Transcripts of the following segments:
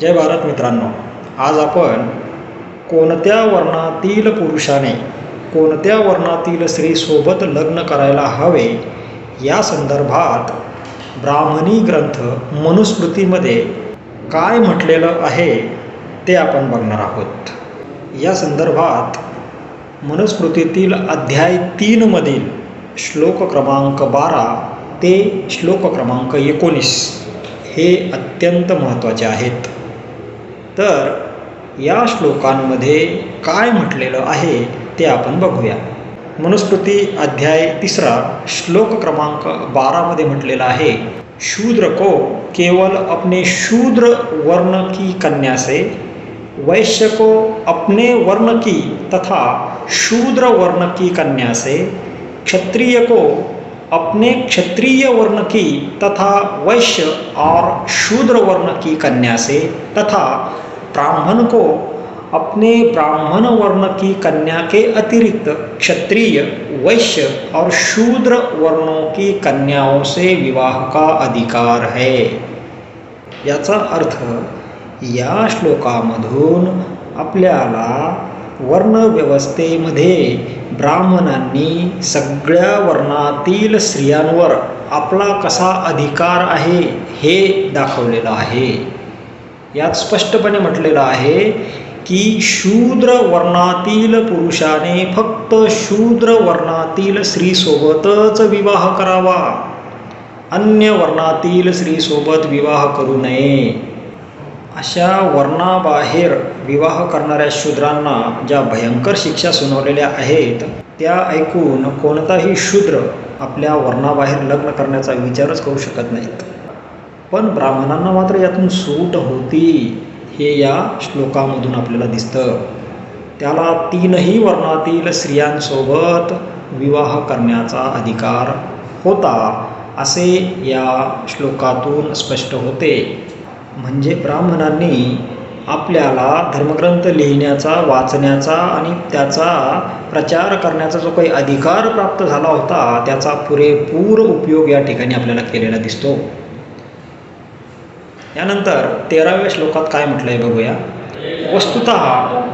जय भारत मित्रांनो. आज आपण कोणत्या वर्णातील पुरुषाने कोणत्या वर्णातील स्त्रीसोबत लग्न करायला हवे या संदर्भात ब्राह्मणी ग्रंथ मनुस्मृतीमध्ये काय म्हटलेलं आहे ते आपण बघणार आहोत. या संदर्भात मनुस्मृतीतील अध्याय तीनमधील श्लोक क्रमांक बारा ते श्लोक क्रमांक एकोणीस हे अत्यंत महत्त्वाचे आहेत. तर या श्लोकांमध्ये काय म्हटलेलं आहे ते आपण बघूया. मनुस्मृती अध्याय तिसरा श्लोक क्रमांक बारामध्ये म्हटलेला आहे शूद्र को केवल अपने शूद्र वर्ण की कन्या से वैश्य को अपने वर्ण की तथा शूद्र वर्ण की कन्या से क्षत्रिय को अपने क्षत्रिय वर्ण की तथा वैश्य और शूद्र वर्ण की कन्या से तथा ब्राह्मण को अपने ब्राह्मण वर्ण की कन्या के अतिरिक्त क्षत्रिय वैश्य और शूद्र वर्णों की कन्याओं से विवाह का अधिकार है। याचा अर्थ या श्लोकामधून आपल्याला वर्णव्यवस्थेमध्ये ब्राह्मणांनी सगळ्या वर्णातील स्त्रियांवर आपला कसा अधिकार आहे हे दाखवलेलं आहे. यात स्पष्टपणे म्हटलेलं आहे की शूद्र वर्णातील पुरुषाने फक्त शूद्र वर्णातील स्त्रीसोबतच विवाह करावा. अन्य वर्णातील स्त्रीसोबत विवाह करू नये. अशा वर्णाबाहेर विवाह करणाऱ्या शूद्रांना ज्या भयंकर शिक्षा सुनावलेल्या आहेत त्या ऐकून कोणताही शूद्र आपल्या वर्णाबाहेर लग्न करण्याचा विचारच करू शकत नाहीत. पण ब्राह्मणांना मात्र यातून सूट होती हे या श्लोकामधून आपल्याला दिसतं. त्याला तीनही वर्णातील स्त्रियांसोबत विवाह करण्याचा अधिकार होता असे या श्लोकातून स्पष्ट होते. म्हणजे ब्राह्मणांनी आपल्याला धर्मग्रंथ लिहिण्याचा वाचण्याचा आणि त्याचा प्रचार करण्याचा जो काही अधिकार प्राप्त झाला होता त्याचा पुरेपूर उपयोग या ठिकाणी आपल्याला केलेला दिसतो. यानंतर तेराव्या श्लोकात काय म्हटलं आहे बघूया. वस्तुत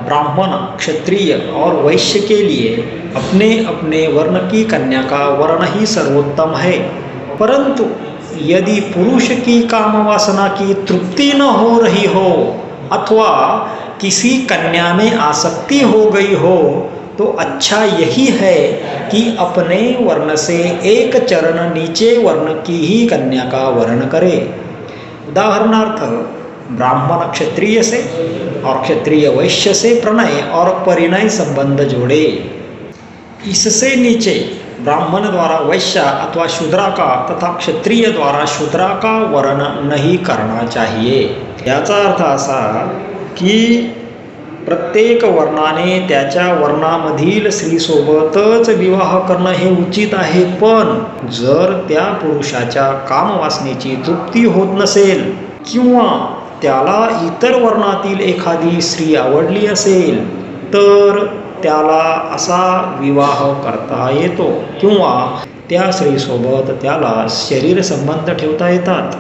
ब्राह्मण, क्षत्रिय और वैश्य के लिए अपने अपने वर्ण की कन्या का वर्ण ही सर्वोत्तम है. परंतु यदि पुरुष की काम वासना की तृप्ति न हो रही हो अथवा किसी कन्या में आसक्ति हो गई हो तो अच्छा यही है कि अपने वर्ण से एक चरण नीचे वर्ण की ही कन्या का वर्ण करे। उदाहरणार्थ ब्राह्मण क्षत्रिय से और क्षत्रिय वैश्य से प्रणय और परिणय संबंध जोड़े। इससे नीचे ब्राह्मण द्वारा वैश्य अथवा शूद्रा का तथा क्षत्रिय द्वारा शूद्रा का वर्ण नहीं करना चाहिए। याचा अर्थ असा की प्रत्येक वर्णाने त्याच्या वर्णामधील स्त्रीसोबतच विवाह करणं हे उचित आहे. पण जर त्या पुरुषाच्या कामवासनेची तृप्ती होत नसेल किंवा त्याला इतर वर्णातील एखादी स्त्री आवडली असेल तर त्याला असा विवाह करता येतो किंवा त्या स्त्रीसोबत त्याला शरीर संबंध ठेवता येतात.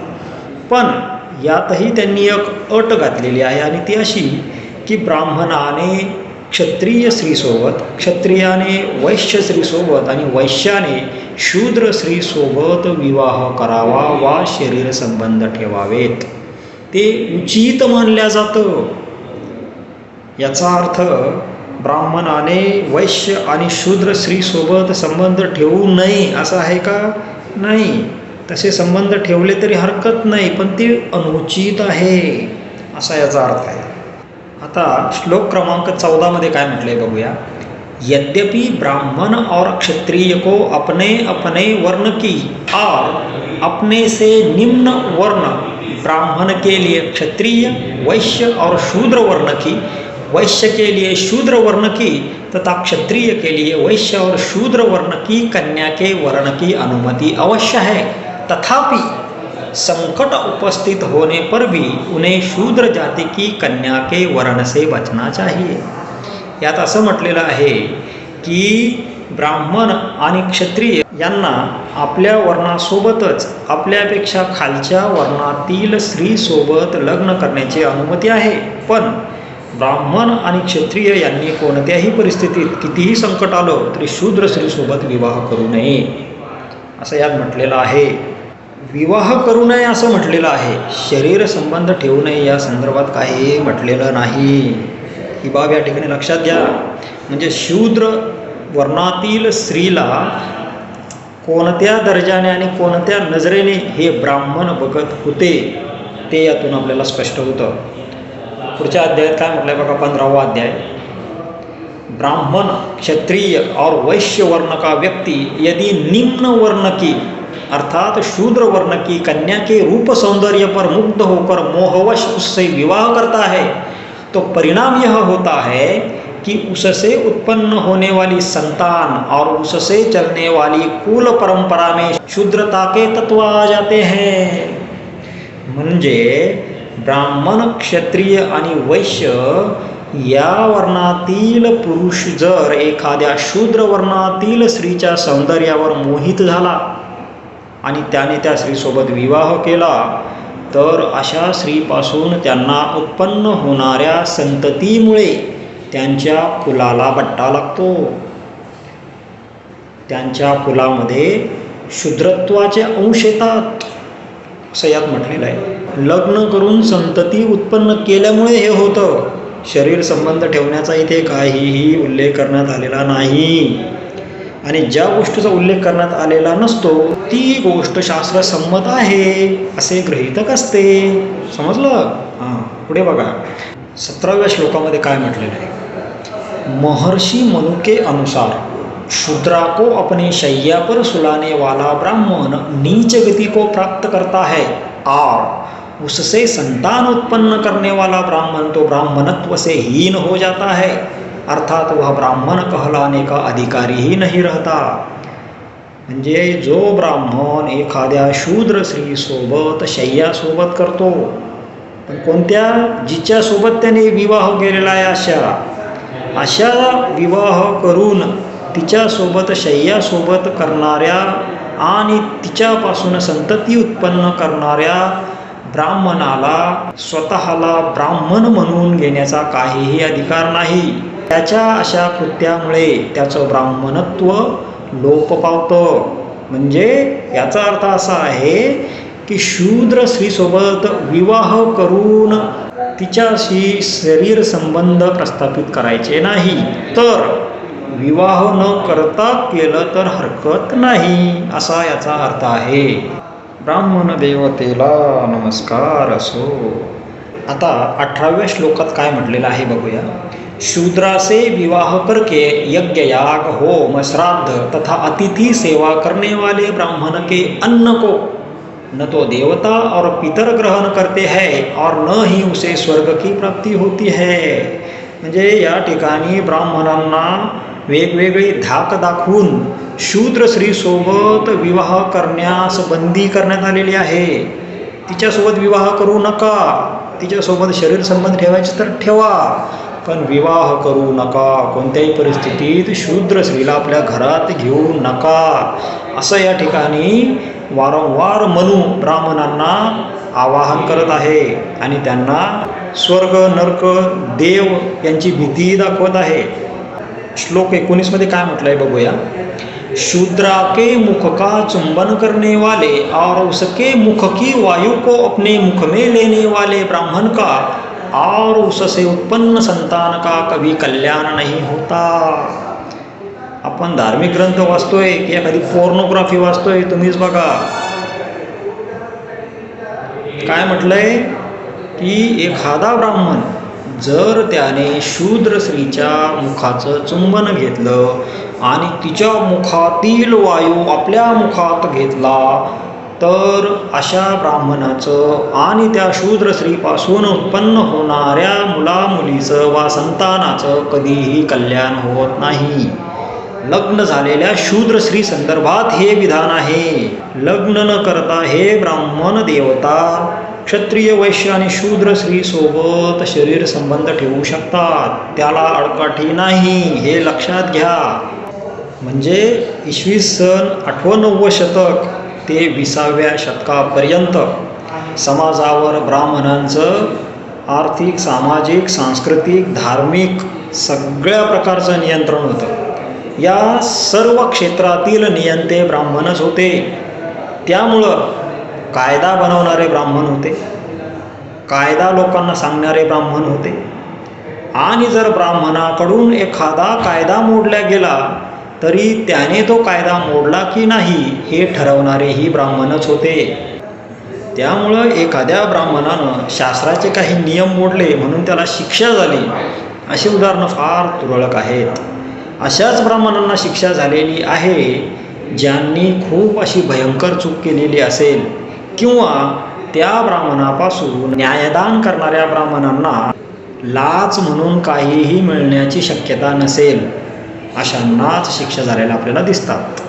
पण यातही त्यांनी एक अट घातलेली आहे आणि ती अशी की ब्राह्मणाने क्षत्रिय स्त्रीसोबत क्षत्रियाने वैश्य स्त्रीसोबत आणि वैश्याने शूद्र स्त्रीसोबत विवाह करावा वा शरीर संबंध ठेवावेत. ते उचित मानल्या जातं. याचा अर्थ ब्राह्मणाने वैश्य आणि शूद्र स्त्रीसोबत संबंध ठेवू नये असं आहे का? नाही. तसे संबंध ठेवले तरी हरकत नाही पण ते अनुचित आहे असा याचा अर्थ आहे. आता श्लोक क्रमांक चौदामध्ये काय म्हटलंय बघूया. यद्यपि ब्राह्मण और क्षत्रिय को अपने अपने वर्ण की और अपने से निम्न वर्ण ब्राह्मण के लिए क्षत्रिय, वैश्य और शूद्र वर्ण की, वैश्य के लिए शूद्र वर्ण की तथा क्षत्रिय के लिए वैश्य और शूद्र वर्ण की कन्या के वर्ण की अनुमति अवश्य है। तथापि संकट उपस्थित होने पर भी उन्हें शूद्र जाति की कन्या के वर्ण से बचना चाहिए। यात असं म्हटलेलं आहे की ब्राह्मण आणि क्षत्रिय यांना आपल्या वर्णासोबतच आपल्यापेक्षा खालच्या वर्णातील स्त्रीसोबत लग्न करण्याची अनुमती आहे. पण ब्राह्मण आणि क्षत्रिय यांनी कोणत्याही परिस्थितीत कितीही संकट आलं तरी शूद्र स्त्रीसोबत विवाह करू नये. असं यात म्हटलेलं आहे. विवाह करू नये असं म्हटलेलं आहे. शरीर संबंध ठेवू नये या संदर्भात काही म्हटलेलं नाही. ही बाब या ठिकाणी लक्षात घ्या. म्हणजे शूद्र वर्णातील स्त्रीला कोणत्या दर्जाने आणि कोणत्या नजरेने हे ब्राह्मण बघत होते, ते यातून आपल्याला स्पष्ट होतं. पुढच्या अध्यायात काय म्हटलंय बघा, पंधरावा अध्याय. ब्राह्मण क्षत्रिय और वैश्य वर्ण का व्यक्ति यदि निम्न वर्ण की अर्थात शूद्र वर्ण की कन्या के रूप सौंदर्य पर मुग्ध होकर मोहवश उससे विवाह करता है। तो परिणाम यह होता है कि उससे उत्पन्न होने वाली संतान और उससे चलने वाली कुल परंपरा में शूद्रता के तत्व आ जाते हैं। ब्राह्मण क्षत्रिय वैश्य या वर्णातील पुरुष जर एखाद्या शूद्र वर्णातील स्त्रीच्या सौंदर्यावर मोहित झाला आणि त्याने त्या स्त्रीसोबत विवाह केला तर अशा स्त्रीपासून त्यांना उत्पन्न होणाऱ्या संततीमुळे त्यांच्या कुलाला बट्टा लागतो. त्यांच्या कुलामध्ये शुद्रत्वाचे अंश येतात असं यात म्हटलेलं आहे. लग्न करून संतती उत्पन्न केल्यामुळे हे होतं. शरीर संबंध ठेवण्याचा इथे काहीही उल्लेख करण्यात आलेला नाही. आणि ज्या गोष्टीचा उल्लेख करण्यात आलेला नसतो ती गोष्ट शास्त्रसंमत आहे असे गृहितक असते. समजलं? हां पुढे बघा. सतराव्या श्लोकामध्ये काय म्हटलेलं आहे? महर्षी मनुके अनुसार शूद्रा को अपने शैया पर सुलाने वाला ब्राह्मण नीच गति को प्राप्त करता है. और उससे संतान उत्पन्न करने वाला ब्राह्मण तो ब्राह्मणत्व से हीन हो जाता है. अर्थात वह ब्राह्मण कहलाने का अधिकारी ही नहीं रहता। म्हणजे जो ब्राह्मण एखाद्या शूद्र स्त्रीसोबत शय्यासोबत करतो पण कोणत्या जिच्यासोबत त्याने विवाह केलेला आहे अशा अशा विवाह करून तिच्यासोबत शय्यासोबत करणाऱ्या आणि तिच्यापासून संतती उत्पन्न करणाऱ्या ब्राह्मणाला स्वतःला ब्राह्मण म्हणून घेण्याचा काहीही अधिकार नाही. त्याच्या अशा कृत्यामुळे त्याचं ब्राह्मणत्व लोप पावतं. म्हणजे याचा अर्थ असा आहे की शूद्र स्त्रीसोबत विवाह करून तिच्याशी शरीर संबंध प्रस्थापित करायचे नाही. तर विवाह न करता केलं तर हरकत नाही असा याचा अर्थ आहे. ब्राह्मण देवतेला नमस्कार असो. आता अठराव्या श्लोकात काय म्हटलेलं आहे बघूया. शूद्रा से विवाह करके यज्ञ याग होम, श्राद्ध तथा अतिथि सेवा करने वाले ब्राह्मण के अन्न को न तो देवता और पितर ग्रहण करते हैं और न ही उसे स्वर्ग की प्राप्ती होती है। म्हणजे या ठिकाणी ब्राह्मणांना वेगवेगळी धाक दाखवून शूद्र स्त्रीसोबत विवाह करण्यास बंदी करण्यात आलेली आहे। तिच्यासोबत विवाह करू नका, तिच्यासोबत शरीर संबंध ठेवायचे तर ठेवा पण विवाह करू नका. कोणत्याही परिस्थितीत शूद्र स्त्रीला आपल्या घरात घेऊ नका. असं या ठिकाणी वारंवार मनू ब्राह्मणांना आवाहन करत आहे आणि त्यांना स्वर्ग नर्क देव यांची भीती दाखवत आहे. श्लोक एकोणीसमध्ये काय म्हटलं आहे बघूया. शूद्रा के मुख का चुंबन करने वाले और उसके मुख की वायु को अपने मुख में लेने वाले ब्राह्मण का और उससे उत्पन्न संतान का कभी कल्याण नहीं होता. आपण धार्मिक ग्रंथ वाचतोय की एखादी पोर्नोग्राफी वाचतोय तुम्हीच बघा. काय म्हटलंय? की एखादा ब्राह्मण जर त्याने शूद्र स्त्रीच्या मुखाचं चुंबन घेतलं आणि तिच्या मुखातील वायू आपल्या मुखात घेतला तर अशा ब्राह्मणाचं आणि त्या शूद्र स्त्रीपासून उत्पन्न होणाऱ्या मुलामुलीचं वा संतानाचं कधीही कल्याण होत नाही. लग्न झालेल्या शूद्र स्त्री संदर्भात हे विधान आहे. लग्न न करता हे ब्राह्मण देवता क्षत्रिय वैश्य आणि शूद्र स्त्री सोबत शरीर संबंध ठेवू शकतात. त्याला अडकाठी नाही हे लक्षात घ्या. म्हणजे इसवी सन आठवणव्वद शतक ते विसाव्या शतकापर्यंत समाजावर ब्राह्मणांचं आर्थिक सामाजिक सांस्कृतिक धार्मिक सगळ्या प्रकारचं नियंत्रण होतं. या सर्व क्षेत्रातील नियंते ब्राह्मणच होते. त्यामुळं कायदा बनवणारे ब्राह्मण होते. कायदा लोकांना सांगणारे ब्राह्मण होते. आणि जर ब्राह्मणाकडून एखादा कायदा मोडला गेला तरी त्याने तो कायदा मोडला की नाही हे ठरवणारेही ब्राह्मणच होते. त्यामुळं एखाद्या ब्राह्मणानं शास्त्राचे काही नियम मोडले म्हणून त्याला शिक्षा झाली. अशी उदाहरणं फार तुरळक आहेत. अशाच ब्राह्मणांना शिक्षा झालेली आहे ज्यांनी खूप अशी भयंकर चूक केलेली असेल किंवा त्या ब्राह्मणापासून न्यायदान करणाऱ्या ब्राह्मणांना लाच म्हणून काहीही मिळण्याची शक्यता नसेल. अशांनाच शिक्षा झालेल्या आपल्याला दिसतात.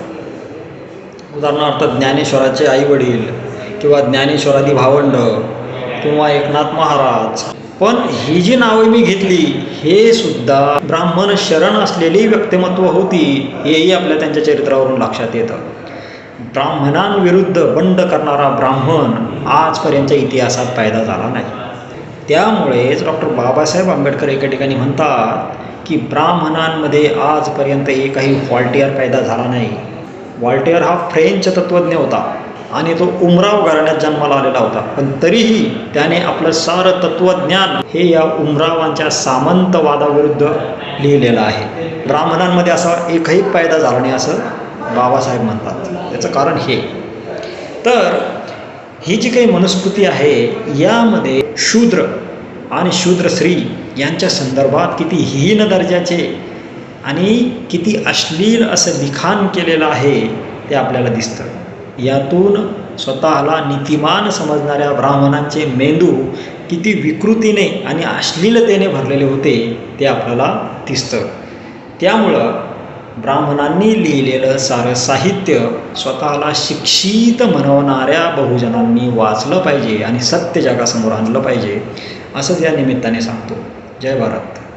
उदाहरणार्थ ज्ञानेश्वराचे आई वडील किंवा ज्ञानेश्वरादी भावंड किंवा एकनाथ महाराज. पण ही जी नावे मी घेतली हे सुद्धा ब्राह्मण शरण असलेली व्यक्तिमत्व होती हेही आपल्या त्यांच्या चरित्रावरून लक्षात येतं. ब्राह्मणांविरुद्ध बंड करणारा ब्राह्मण आजपर्यंतच्या इतिहासात फायदा झाला नाही. त्यामुळेच डॉक्टर बाबासाहेब आंबेडकर एका ठिकाणी म्हणतात की ब्राह्मणांमध्ये आजपर्यंत एकही व्हॉल्टियर पैदा झाला नाही. व्हॉल्टियर हा फ्रेंच तत्त्वज्ञ होता आणि तो उमराव घराण्यात जन्माला आलेला होता. पण तरीही त्याने आपलं सारं तत्त्वज्ञान हे या उमरावांच्या सामंतवादाविरुद्ध लिहिलेलं आहे. ब्राह्मणांमध्ये असा एकही पैदा झाला नाही असं बाबासाहेब म्हणतात. त्याचं कारण हे. तर ही जी काही मनुस्मृती आहे यामध्ये शूद्र आणि शूद्र स्त्री यांच्या संदर्भात किती हीन दर्जाचे आणि किती अश्लील असं लिखाण केलेलं आहे ते आपल्याला दिसतं. यातून स्वतःला नीतिमान समजणाऱ्या ब्राह्मणांचे मेंदू किती विकृतीने आणि अश्लीलतेने भरलेले होते ते आपल्याला दिसतं. त्यामुळं ब्राह्मणांनी लिहिलेलं सारं साहित्य स्वतःला शिक्षित म्हणवणाऱ्या बहुजनांनी वाचलं पाहिजे आणि सत्य जगासमोर आणलं पाहिजे. असंच या निमित्ताने सांगतो. जय भारत.